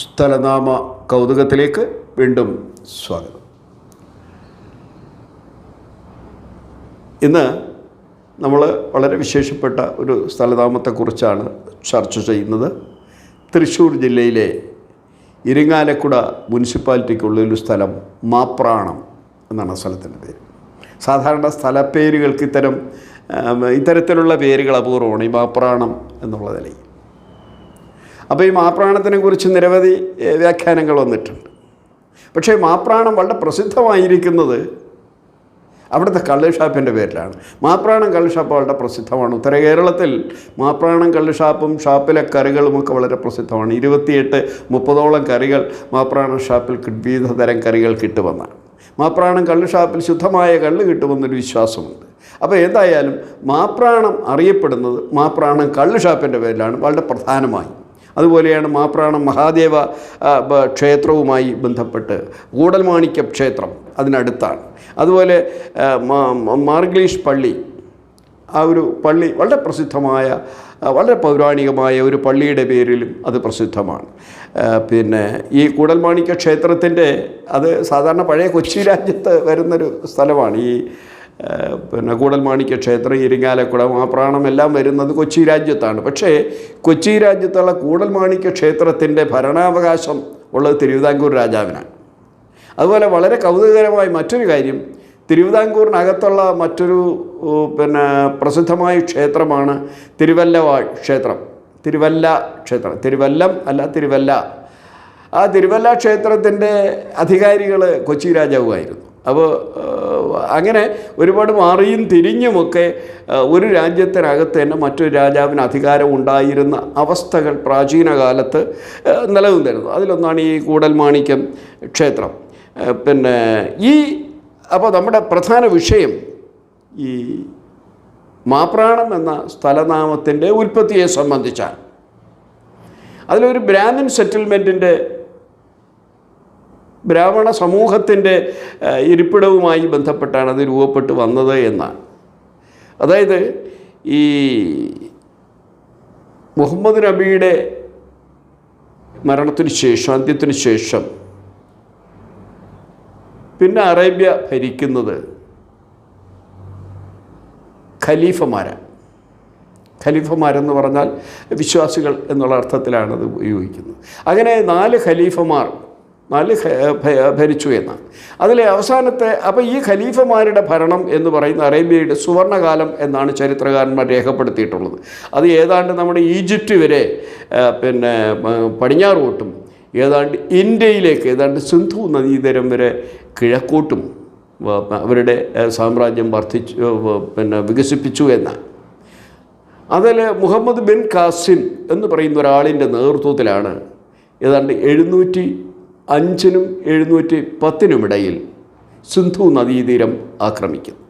സ്ഥലനാമ കൗതുകത്തിലേക്ക് വീണ്ടും സ്വാഗതം. ഇന്ന് നമ്മൾ വളരെ വിശേഷപ്പെട്ട ഒരു സ്ഥലനാമത്തെക്കുറിച്ചാണ് ചർച്ച ചെയ്യുന്നത്. തൃശ്ശൂർ ജില്ലയിലെ ഇരിങ്ങാലക്കുട മുനിസിപ്പാലിറ്റിക്കുള്ളൊരു സ്ഥലം മാപ്രാണം എന്നാണ് സ്ഥലത്തിന്റെ പേര്. സാധാരണ സ്ഥലപ്പേരുകൾക്ക് ഇത്തരം ഇത്തരത്തിലുള്ള പേരുകൾ അപൂർവമാണ് ഈ മാപ്രാണം എന്നുള്ള നിലയിൽ. അപ്പോൾ ഈ മാപ്രാണത്തിനെ കുറിച്ച് നിരവധി വ്യാഖ്യാനങ്ങൾ വന്നിട്ടുണ്ട്. പക്ഷേ മാപ്രാണം വളരെ പ്രസിദ്ധമായിരിക്കുന്നത് അവിടുത്തെ കള്ളുഷാപ്പിന്റെ പേരിലാണ്. മാപ്രാണം കള്ളുഷാപ്പ് വളരെ പ്രസിദ്ധമാണ്. ഉത്തര കേരളത്തിൽ മാപ്രാണം കള്ളുഷാപ്പും ഷാപ്പിലെ കറികളുമൊക്കെ വളരെ പ്രസിദ്ധമാണ്. ഇരുപത്തിയെട്ട് മുപ്പതോളം കറികൾ മാപ്രാണം ഷാപ്പിൽ വിവിധ തരം കറികൾ കിട്ടുമെന്നാണ്. മാപ്രാണം കള്ളുഷാപ്പിൽ ശുദ്ധമായ കള്ള് കിട്ടുമെന്നൊരു വിശ്വാസമുണ്ട്. അപ്പോൾ എന്തായാലും മാപ്രാണം അറിയപ്പെടുന്നത് മാപ്രാണം കള്ളുഷാപ്പിന്റെ പേരിലാണ്. വളരെ പ്രധാനമായി. അതുപോലെയാണ് മാപ്രാണം മഹാദേവ ക്ഷേത്രവുമായി ബന്ധപ്പെട്ട്. കൂടൽമാണിക്യ ക്ഷേത്രം അതിനടുത്താണ്. അതുപോലെ മാർഗ്ലീഷ് പള്ളി ആ ഒരു പള്ളി വളരെ പ്രസിദ്ധമായ വളരെ പൗരാണികമായ ഒരു പള്ളിയുടെ പേരിലും അത് പ്രസിദ്ധമാണ്. പിന്നെ ഈ കൂടൽമാണിക്യ ക്ഷേത്രത്തിന്റെ അത് സാധാരണ പഴയ കൊച്ചി രാജ്യത്ത് വരുന്നൊരു സ്ഥലമാണ് ഈ പിന്നെ കൂടൽമാണിക്യ ക്ഷേത്രം ഇരിങ്ങാലക്കുടം ആ പ്രാണമെല്ലാം വരുന്നത് കൊച്ചി രാജ്യത്താണ്. പക്ഷേ കൊച്ചി രാജ്യത്തുള്ള കൂടൽമാണിക്യ ക്ഷേത്രത്തിന്റെ ഭരണാവകാശം ഉള്ളത് തിരുവിതാംകൂർ രാജാവിനാണ്. അതുപോലെ വളരെ കൗതുകകരമായ മറ്റൊരു കാര്യം തിരുവിതാംകൂറിനകത്തുള്ള മറ്റൊരു പിന്നെ പ്രസിദ്ധമായ ക്ഷേത്രമാണ് തിരുവല്ലവാൾ ക്ഷേത്രം. തിരുവല്ല ക്ഷേത്രം തിരുവല്ലം അല്ല തിരുവല്ല. ആ തിരുവല്ല ക്ഷേത്രത്തിന്റെ അധികാരികൾ കൊച്ചി രാജാവുമായിരുന്നു. അപ്പോൾ അങ്ങനെ ഒരുപാട് മാറിയും തിരിഞ്ഞുമൊക്കെ ഒരു രാജ്യത്തിനകത്ത് തന്നെ മറ്റൊരു രാജാവിന് അധികാരം ഉണ്ടായിരുന്ന അവസ്ഥകൾ പ്രാചീന കാലത്ത് നിലനിന്നിരുന്നു അതിലൊന്നാണ് ഈ കൂടൽമാണിക്യം ക്ഷേത്രം. പിന്നെ ഈ അപ്പോൾ നമ്മുടെ പ്രധാന വിഷയം ഈ മാപ്രാണം എന്ന സ്ഥലനാമത്തിന്റെ ഉൽപ്പത്തിയെ സംബന്ധിച്ചാണ്. അതിലൊരു ബ്രാഹ്മിൻ സെറ്റിൽമെന്റിന്റെ ബ്രാഹ്മണ സമൂഹത്തിന്റെ ഇരിപ്പിടവുമായി ബന്ധപ്പെട്ടാണ് അത് രൂപപ്പെട്ട് വന്നത് എന്നാണ്. അതായത് ഈ മുഹമ്മദ് നബിയുടെ മരണത്തിന് ശേഷം അന്ത്യത്തിന് ശേഷം പിന്നെ അറേബ്യ ഭരിക്കുന്നത് ഖലീഫമാരാണ്. ഖലീഫമാരെന്ന് പറഞ്ഞാൽ വിശ്വാസികൾ എന്നുള്ള അർത്ഥത്തിലാണ് അത് ഉപയോഗിക്കുന്നത്. അങ്ങനെ നാല് ഖലീഫമാർ നാല് ഭരിച്ചു എന്നാണ്. അതിലെ അവസാനത്തെ അപ്പോൾ ഈ ഖലീഫമാരുടെ ഭരണം എന്ന് പറയുന്ന അറേബ്യയുടെ സുവർണകാലം എന്നാണ് ചരിത്രകാരന്മാർ രേഖപ്പെടുത്തിയിട്ടുള്ളത്. അത് ഏതാണ്ട് നമ്മുടെ ഈജിപ്റ്റ് വരെ പിന്നെ പടിഞ്ഞാറോട്ടും ഏതാണ്ട് ഇന്ത്യയിലേക്ക് ഏതാണ്ട് സിന്ധു നദീതരം വരെ കിഴക്കോട്ടും അവരുടെ സാമ്രാജ്യം വർദ്ധിച്ചു പിന്നെ വികസിപ്പിച്ചു എന്നാണ്. അതിൽ മുഹമ്മദ് ബിൻ കാസിം എന്ന് പറയുന്ന ഒരാളിന്റെ നേതൃത്വത്തിലാണ് ഏതാണ്ട് എഴുന്നൂറ്റി അഞ്ചിനും എഴുന്നൂറ്റി പത്തിനുമിടയിൽ സിന്ധു നദീതീരം ആക്രമിക്കുന്നു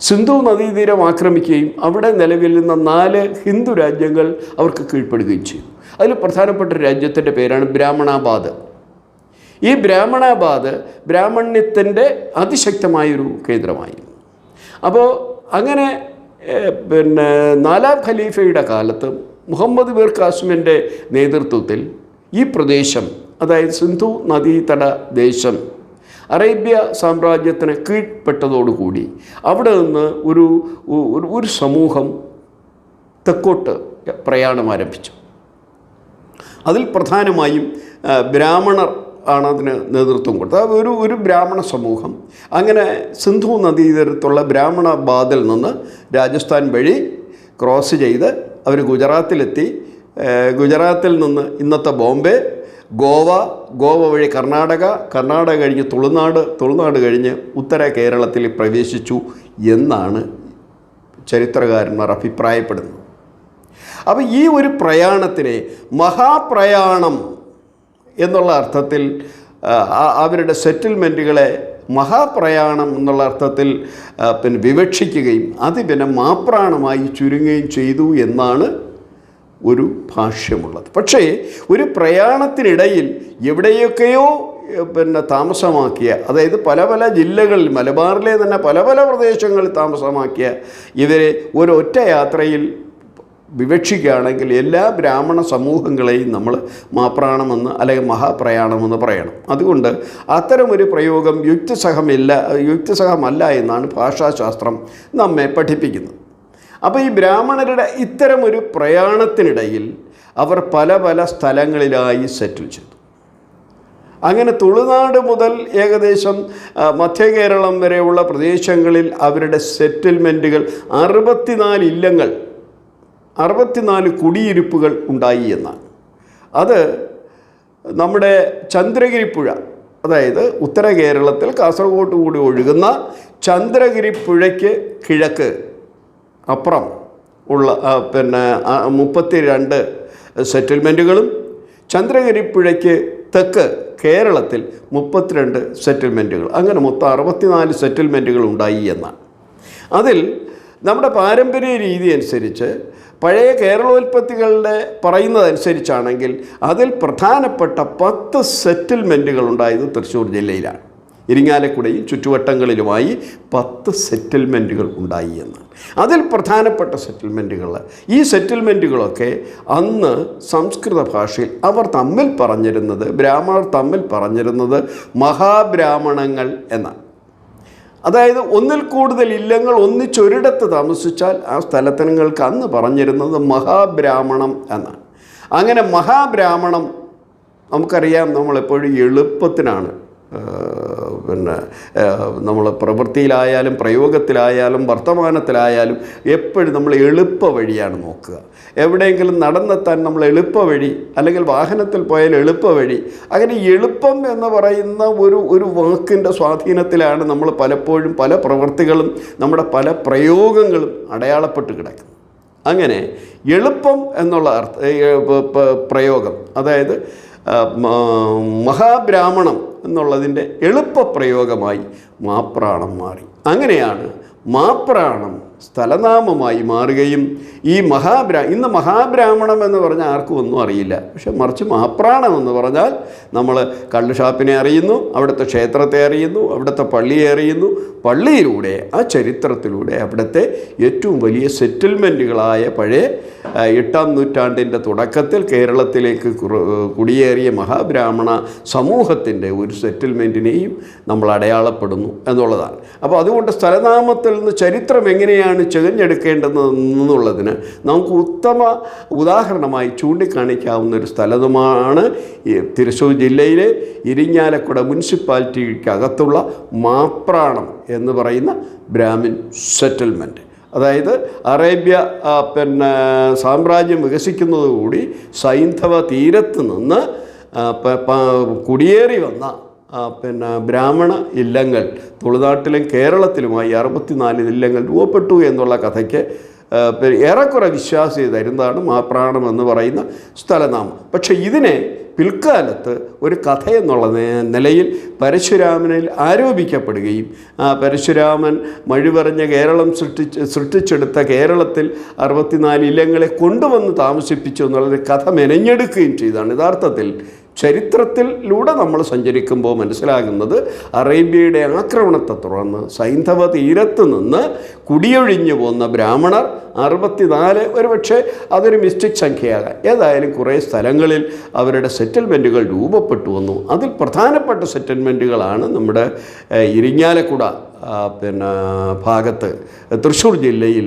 സിന്ധു നദീതീരം ആക്രമിക്കുകയും അവിടെ നിലവിലുന്ന നാല് ഹിന്ദു രാജ്യങ്ങൾ അവർക്ക് കീഴ്പ്പെടുകയും ചെയ്തു. അതിൽ പ്രധാനപ്പെട്ട രാജ്യത്തിന്റെ പേരാണ് ബ്രാഹ്മണാബാദ്. ഈ ബ്രാഹ്മണാബാദ് ബ്രാഹ്മണ്യത്തിന്റെ അതിശക്തമായൊരു കേന്ദ്രമായിരുന്നു. അപ്പോൾ അങ്ങനെ പിന്നെ നാലാം ഖലീഫയുടെ കാലത്ത് മുഹമ്മദ് ബീർ കാസിമിന്റെ നേതൃത്വത്തിൽ ഈ പ്രദേശം അതായത് സിന്ധു നദീതട ദേശം അറേബ്യ സാമ്രാജ്യത്തിന് കീഴ്പ്പെട്ടതോടുകൂടി അവിടെ നിന്ന് ഒരു ഒരു- സമൂഹം തെക്കോട്ട് പ്രയാണം ആരംഭിച്ചു. അതിൽ പ്രധാനമായും ബ്രാഹ്മണർ ആണ് അതിന് നേതൃത്വം കൊടുത്തത്. ഒരു ഒരു ബ്രാഹ്മണ സമൂഹം. അങ്ങനെ സിന്ധു നദീതീരത്തുള്ള ബ്രാഹ്മണ ബാദിൽ നിന്ന് രാജസ്ഥാൻ വഴി ക്രോസ് ചെയ്ത് അവർ ഗുജറാത്തിലെത്തി. ഗുജറാത്തിൽ നിന്ന് ഇന്നത്തെ ബോംബെ ഗോവ ഗോവ വഴി കർണാടക കർണാടക കഴിഞ്ഞ് തുളുനാട് തുളുനാട് കഴിഞ്ഞ് ഉത്തര കേരളത്തിൽ പ്രവേശിച്ചു എന്നാണ് ചരിത്രകാരന്മാർ അഭിപ്രായപ്പെടുന്നത്. അപ്പോൾ ഈ ഒരു പ്രയാണത്തിനെ മഹാപ്രയാണം എന്നുള്ള അർത്ഥത്തിൽ അവരുടെ സെറ്റിൽമെന്റുകളെ മഹാപ്രയാണം എന്നുള്ള അർത്ഥത്തിൽ പിന്നെ വിവക്ഷിക്കുകയും അത് പിന്നെ മാപ്രാണമായി ചുരുങ്ങുകയും ചെയ്തു എന്നാണ് ഒരു ഭാഷ്യമുള്ളത്. പക്ഷേ ഒരു പ്രയാണത്തിനിടയിൽ എവിടെയൊക്കെയോ പിന്നെ താമസമാക്കിയ അതായത് പല പല ജില്ലകളിൽ മലബാറിലെ തന്നെ പല പല പ്രദേശങ്ങളിൽ താമസമാക്കിയ ഇവരെ ഒരൊറ്റ യാത്രയിൽ വിവക്ഷിക്കുകയാണെങ്കിൽ എല്ലാ ബ്രാഹ്മണ സമൂഹങ്ങളെയും നമ്മൾ മാപ്രാണമെന്ന് അല്ലെങ്കിൽ മഹാപ്രയാണമെന്ന് പറയണം. അതുകൊണ്ട് അത്തരമൊരു പ്രയോഗം യുക്തിസഹമില്ല യുക്തിസഹമല്ല എന്നാണ് ഭാഷാശാസ്ത്രം നമ്മെ പഠിപ്പിക്കുന്നത്. അപ്പോൾ ഈ ബ്രാഹ്മണരുടെ ഇത്തരം ഒരു പ്രയാണത്തിനിടയിൽ അവർ പല പല സ്ഥലങ്ങളിലായി സെറ്റിൽ ചെയ്തു. അങ്ങനെ തുളുനാട് മുതൽ ഏകദേശം മധ്യ കേരളം വരെയുള്ള പ്രദേശങ്ങളിൽ അവരുടെ സെറ്റിൽമെന്റുകൾ അറുപത്തിനാല് ഇല്ലങ്ങൾ അറുപത്തിനാല് കുടിയിരുപ്പുകൾ ഉണ്ടായി എന്നാണ്. അത് നമ്മുടെ ചന്ദ്രഗിരിപ്പുഴ അതായത് ഉത്തര കേരളത്തിൽ കാസർഗോഡ് കൂടി ഒഴുകുന്ന ചന്ദ്രഗിരി പുഴയ്ക്ക് കിഴക്ക് അപ്പുറം ഉള്ള പിന്നെ മുപ്പത്തി രണ്ട് സെറ്റിൽമെന്റുകളും ചന്ദ്രഗിരി പുഴയ്ക്ക് തെക്ക് കേരളത്തിൽ മുപ്പത്തിരണ്ട് സെറ്റിൽമെന്റുകൾ അങ്ങനെ മൊത്തം അറുപത്തിനാല് സെറ്റിൽമെന്റുകൾ ഉണ്ടായി എന്നാണ്. അതിൽ നമ്മുടെ പാരമ്പര്യ രീതി അനുസരിച്ച് പഴയ കേരളോൽപ്പത്തികളുടെ പറയുന്നതനുസരിച്ചാണെങ്കിൽ അതിൽ പ്രധാനപ്പെട്ട പത്ത് സെറ്റിൽമെന്റുകൾ ഉണ്ടായത് തൃശ്ശൂർ ജില്ലയിലാണ്. ഇരിങ്ങാലക്കുടയും ചുറ്റുവട്ടങ്ങളിലുമായി പത്ത് സെറ്റിൽമെന്റുകൾ ഉണ്ടായി എന്ന്. അതിൽ പ്രധാനപ്പെട്ട സെറ്റിൽമെന്റുകൾ ഈ സെറ്റിൽമെന്റുകളൊക്കെ അന്ന് സംസ്കൃത ഭാഷയിൽ അവർ തമ്മിൽ പറഞ്ഞിരുന്നത് ബ്രാഹ്മണർ തമ്മിൽ പറഞ്ഞിരുന്നത് മഹാബ്രാഹ്മണങ്ങൾ എന്നാണ്. അതായത് ഒന്നിൽ കൂടുതൽ ഇല്ലങ്ങൾ ഒന്നിച്ചൊരിടത്ത് താമസിച്ചാൽ ആ സ്ഥലത്തിനങ്ങൾക്ക് അന്ന് പറഞ്ഞിരുന്നത് മഹാബ്രാഹ്മണം എന്നാണ്. അങ്ങനെ മഹാബ്രാഹ്മണം നമുക്കറിയാം നമ്മളെപ്പോഴും എളുപ്പത്തിനാണ് പിന്നെ നമ്മൾ പ്രവൃത്തിയിലായാലും പ്രയോഗത്തിലായാലും വർത്തമാനത്തിലായാലും എപ്പോഴും നമ്മൾ എളുപ്പ വഴിയാണ് നോക്കുക. എവിടെയെങ്കിലും നടന്നെത്താൻ നമ്മൾ എളുപ്പ വഴി അല്ലെങ്കിൽ വാഹനത്തിൽ പോയാൽ എളുപ്പ വഴി. അങ്ങനെ എളുപ്പം എന്ന് പറയുന്ന ഒരു ഒരു വാക്കിന്റെ സ്വാധീനത്തിലാണ് നമ്മൾ പലപ്പോഴും പല പ്രവൃത്തികളും നമ്മുടെ പല പ്രയോഗങ്ങളും അടയാളപ്പെട്ട് കിടക്കുന്നത്. അങ്ങനെ എളുപ്പം എന്നുള്ള അർത്ഥ പ്രയോഗം. അതായത് മഹാബ്രാഹ്മണം എന്നുള്ളതിന്റെ എളുപ്പപ്രയോഗമായി മാപ്രാണം മാറി. അങ്ങനെയാണ് മാപ്രാണം സ്ഥലനാമമായി മാറുകയും ഈ മഹാബ്രാ ഇന്ന് മഹാബ്രാഹ്മണം എന്ന് പറഞ്ഞാൽ ആർക്കും ഒന്നും അറിയില്ല. പക്ഷെ മറിച്ച് മഹാപ്രാണം എന്ന് പറഞ്ഞാൽ നമ്മൾ കള്ളുഷാപ്പിനെ അറിയുന്നു അവിടുത്തെ ക്ഷേത്രത്തെ അറിയുന്നു അവിടുത്തെ പള്ളിയെ അറിയുന്നു. പള്ളിയിലൂടെ ആ ചരിത്രത്തിലൂടെ അവിടുത്തെ ഏറ്റവും വലിയ സെറ്റിൽമെന്റുകളായ പഴയ എട്ടാം നൂറ്റാണ്ടിന്റെ തുടക്കത്തിൽ കേരളത്തിലേക്ക് കുടിയേറിയ മഹാബ്രാഹ്മണ സമൂഹത്തിന്റെ ഒരു സെറ്റിൽമെന്റിനെയും നമ്മൾ അടയാളപ്പെടുന്നു എന്നുള്ളതാണ്. അപ്പോൾ അതുകൊണ്ട് സ്ഥലനാമത്തിൽ നിന്ന് ചരിത്രം എങ്ങനെയാണ് ചെകഞ്ഞെടുക്കേണ്ടതെന്നുള്ളതിന് നമുക്ക് ഉത്തമ ഉദാഹരണമായി ചൂണ്ടിക്കാണിക്കാവുന്ന ഒരു സ്ഥലമാണ് തൃശ്ശൂർ ജില്ലയിലെ ഇരിങ്ങാലക്കുട മുനിസിപ്പാലിറ്റിക്കകത്തുള്ള മാപ്രാണം എന്ന് പറയുന്ന ബ്രാഹ്മിൻ സെറ്റിൽമെന്റ് അതായത് അറേബ്യ പിന്നെ സാമ്രാജ്യം വികസിക്കുന്നതോടുകൂടി സൈന്ധവ തീരത്ത് നിന്ന് കുടിയേറി വന്ന പിന്നെ ബ്രാഹ്മണ ഇല്ലങ്ങൾ തുളുനാട്ടിലും കേരളത്തിലുമായി അറുപത്തിനാല് ഇല്ലങ്ങൾ രൂപപ്പെട്ടു എന്നുള്ള കഥയ്ക്ക് ഏറെക്കുറെ വിശ്വാസി തരുന്നതാണ് മാപ്രാണം എന്ന് പറയുന്ന സ്ഥലനാമം. പക്ഷേ ഇതിനെ പിൽക്കാലത്ത് ഒരു കഥ എന്നുള്ള നിലയിൽ പരശുരാമനിൽ ആരോപിക്കപ്പെടുകയും ആ പരശുരാമൻ മഴിപറഞ്ഞ കേരളം സൃഷ്ടിച്ച് സൃഷ്ടിച്ചെടുത്ത കേരളത്തിൽ അറുപത്തിനാല് ഇല്ലങ്ങളെ കൊണ്ടുവന്ന് താമസിപ്പിച്ചു എന്നുള്ളൊരു കഥ മെനഞ്ഞെടുക്കുകയും ചെയ്താണ്. യഥാർത്ഥത്തിൽ ചരിത്രത്തിലൂടെ നമ്മൾ സഞ്ചരിക്കുമ്പോൾ മനസ്സിലാകുന്നത് അറേബ്യയുടെ ആക്രമണത്തെ തുടർന്ന് സൈന്ധവ തീരത്ത് നിന്ന് കുടിയൊഴിഞ്ഞു പോകുന്ന ബ്രാഹ്മണർ അറുപത്തിനാല് ഒരുപക്ഷെ അതൊരു മിസ്റ്റിക് സംഖ്യയാകാം. ഏതായാലും കുറേ സ്ഥലങ്ങളിൽ അവരുടെ സെറ്റിൽമെന്റുകൾ രൂപപ്പെട്ടു വന്നു. അതിൽ പ്രധാനപ്പെട്ട സെറ്റിൽമെന്റുകളാണ് നമ്മുടെ ഇരിങ്ങാലക്കുട പിന്നെ ഭാഗത്ത് തൃശ്ശൂർ ജില്ലയിൽ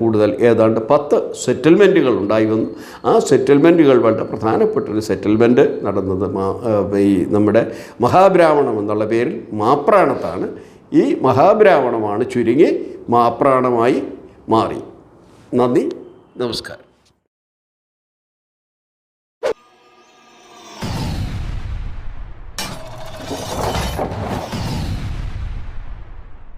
കൂടുതൽ ഏതാണ്ട് പത്ത് സെറ്റിൽമെന്റുകൾ ഉണ്ടായി വന്നു. ആ സെറ്റിൽമെന്റുകൾ പ്രധാനപ്പെട്ട ഒരു സെറ്റിൽമെന്റ് നടന്നത് ഈ നമ്മുടെ മഹാബ്രാഹ്മണം എന്നുള്ള പേരിൽ മാപ്രാണത്താണ്. ഈ മഹാബ്രാഹ്മണമാണ് ചുരുങ്ങി മാപ്രാണമായി മാറി. നന്ദി നമസ്കാരം.